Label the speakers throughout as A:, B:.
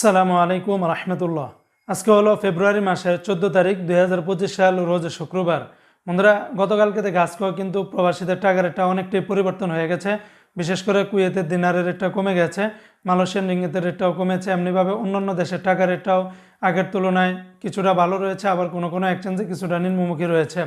A: আসসালামু আলাইকুম রহমতুল্লাহ। আজকে হলো ফেব্রুয়ারি মাসের চোদ্দ তারিখ দুই হাজার পঁচিশ সাল রোজ শুক্রবার। বন্ধুরা, গতকালকে থেকে আজকেও কিন্তু প্রবাসীদের টাকার রেটটা অনেকটাই পরিবর্তন হয়ে গেছে। বিশেষ করে কুয়েতের দিনারের রেটটা কমে গেছে, মালয়েশিয়ান রিঙ্গিতের রেটটাও কমেছে, এমনিভাবে অন্যান্য দেশের টাকার রেটটাও আগের তুলনায় কিছুটা ভালো রয়েছে, আবার কোনো কোনো এক্সচেঞ্জে কিছুটা নিম্নমুখী রয়েছে।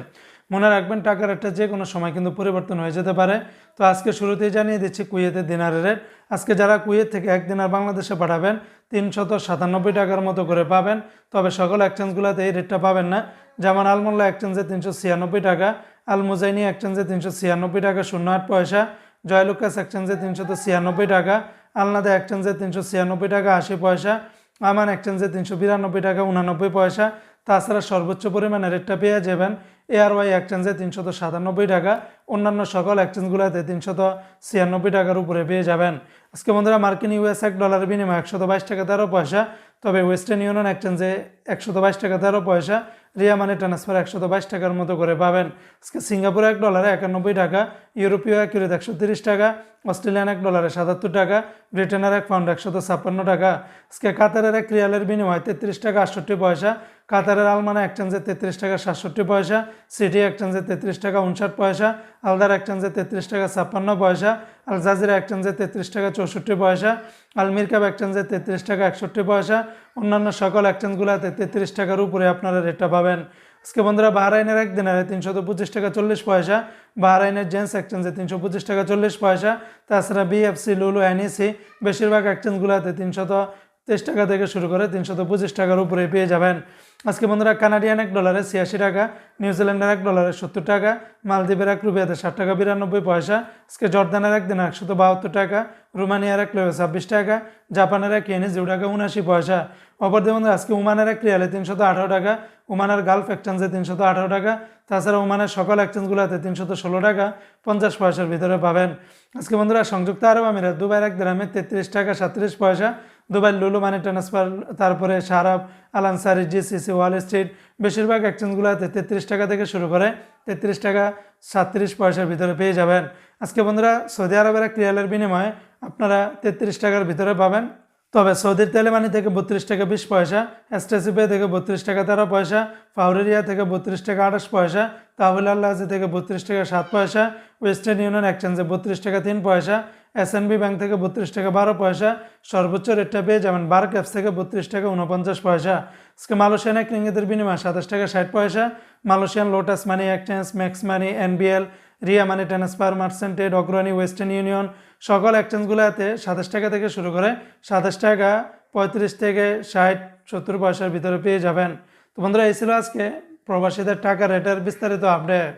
A: মনে রাখবেন টাকার রেটটা যে কোনো সময় কিন্তু পরিবর্তন হয়ে যেতে পারে। তো আজকে শুরুতেই জানিয়ে দিচ্ছি কুয়েতের দিনারের। রেট আজকে যারা কুয়েত থেকে এক দিনার বাংলাদেশে পাঠাবেন, তিনশত সাতানব্বই টাকার মতো করে পাবেন। তবে সকল এক্সচেঞ্জগুলোতে এই রেটটা পাবেন না। যেমন আলমোল্লা এক্সচেঞ্জে তিনশো ছিয়ানব্বই টাকা আল মুজাইনি এক্সচেঞ্জে তিনশো ছিয়ানব্বই টাকা শূন্য আট পয়সা, জয়লুকাস এক্সচেঞ্জে তিনশত ছিয়ানব্বই টাকা, আলনাদা এক্সচেঞ্জে তিনশো ছিয়ানব্বই টাকা, আশি পয়সা, আমান এক্সচেঞ্জে তিনশো বিরানব্বই টাকা, উনানব্বই পয়সা। তাছাড়া সর্বোচ্চ পরিমাণে রেটটা পেয়ে যাবেন এআরওয়াই এক্সচেঞ্জে তিনশত সাতানব্বই টাকা, অন্যান্য সকল এক্সচেঞ্জগুলোতে তিনশত ছিয়ানব্বই টাকার উপরে পেয়ে যাবেন। আজকে বন্ধুরা, মার্কিন ইউএস এক ডলারের বিনিময়ে একশত বাইশ টাকা তেরো পয়সা, তবে ওয়েস্টার্ন ইউনিয়ন এক্সচেঞ্জে একশত বাইশ টাকা তেরো পয়সা, রিয়া মানি ট্রান্সফার একশত বাইশ টাকার মতো করে পাবেন। আজকে সিঙ্গাপুরে এক ডলারে একানব্বই টাকা, ইউরোপীয় এক ইউরোতে একশো তিরিশ টাকা, অস্ট্রেলিয়ান এক ডলারে সাতাত্তর টাকা, ব্রিটেনের এক পাউন্ড একশত ছাপ্পান্ন টাকা। আজকে কাতারের এক রিয়ালের বিনিময়ে তেত্রিশ টাকা আটষট্টি পয়সা কাতারের আলমানা এক্সচেঞ্জে তেত্রিশ টাকা সাতষট্টি পয়সা, সিটি এক্সচেঞ্জে তেত্রিশ টাকা উনষাট পয়সা, আলদার এক্সচেঞ্জে তেত্রিশ টাকা ছাপ্পান্ন পয়সা, আল জাজিরা এক্সচেঞ্জে তেত্রিশ টাকা চৌষট্টি পয়সা, আল মিরকাব এক্সচেঞ্জে তেত্রিশ টাকা একষট্টি পয়সা, অন্যান্য সকল এক্সচেঞ্জগুলোতে তেত্রিশ টাকার উপরে আপনারা রেটটা পাবেন। আজকে বন্ধুরা বাহরাইনের একদিনের তিনশত পঁচিশ টাকা চল্লিশ পয়সা, বাহরাইনের জেন্টস এক্সচেঞ্জে তিনশো পঁচিশ টাকা চল্লিশ পয়সা, তাছাড়া বিএফসি, লুলু, এনইসি, বেশিরভাগ এক্সচেঞ্জগুলোতে তিনশত তেইশ টাকা থেকে শুরু করে তিনশত পঁচিশ টাকার উপরে পেয়ে যাবেন। আজকে বন্ধুরা কানাডিয়ান এক ডলারে ছিয়াশি টাকা, নিউজিল্যান্ডের এক ডলারে সত্তর টাকা, মালদ্বীপের এক রুপিয়াতে ষাট টাকা, বিরানব্বই পয়সা। আজকে জর্দানের এক দিন একশত বাহাত্তর টাকা, রোমানিয়ার এক লেবে ছাব্বিশ টাকা, জাপানের এক ইয়েনে জিরো টাকা উনাশি পয়সা। অপরদিকে বন্ধুরা আজকে উমানের এক রিয়ালে তিনশত আঠারো টাকা উমানের গালফ এক্সচেঞ্জে তিনশত আঠারো টাকা, তাছাড়া উমানের সকল এক্সচেঞ্জগুলোতে তিনশত ষোলো টাকা, পঞ্চাশ পয়সার ভিতরে পাবেন। আজকে বন্ধুরা সংযুক্ত আরব আমিরাত দুবাইয়ের এক গ্রামে তেত্রিশ টাকা সাতত্রিশ পয়সা দুবাই লুলু মানি ট্রান্সফার তারপরে Sarab Al Ansari GCC Wall Street বেশিরভাগ এক্সচেঞ্জগুলোতে তেত্রিশ টাকা থেকে শুরু করে তেত্রিশ টাকা সাতত্রিশ পয়সার ভিতরে পেয়ে যাবেন। আজকে বন্ধুরা সৌদি আরবের এক রিয়ালের বিনিময়ে আপনারা তেত্রিশ টাকার ভিতরে পাবেন। তবে সৌদির তেলেমানি থেকে বত্রিশ টাকা বিশ পয়সা, এসটেসিপে থেকে বত্রিশ টাকা তেরো পয়সা, ফাউরেরিয়া থেকে বত্রিশ টাকা আঠাশ পয়সা তাহলে আল্লাহাজি থেকে বত্রিশ টাকা সাত পয়সা, ওয়েস্টার্ন ইউনিয়ন এক্সচেঞ্জে বত্রিশ টাকা তিন পয়সা এসএনবি ব্যাংক থেকে বত্রিশ টাকা বারো পয়সা, সর্বোচ্চ রেটটা পেয়ে যাবেন বার ক্যাপস থেকে বত্রিশ টাকা উনপঞ্চাশ পয়সা। আজকে মালয়েশিয়ান এক রিঙ্গিতের বিনিময় সাতাশ টাকা ষাট পয়সা, Malaysian Lotus Money Exchange, Max Money NBL Ria মানে ট্রান্সফার মার্সেন্টেড অগ্রণী ওয়েস্টার্ন ইউনিয়ন, সকল এক্সচেঞ্জগুলোতে সাতাশ টাকা থেকে শুরু করে সাতাশ টাকা, পঁয়ত্রিশ থেকে ষাট, সত্তর পয়সার ভিতরে পেয়ে যাবেন। তো বন্ধুরা, এই ছিল আজকে প্রবাসীদের টাকা রেটের বিস্তারিত আপডেট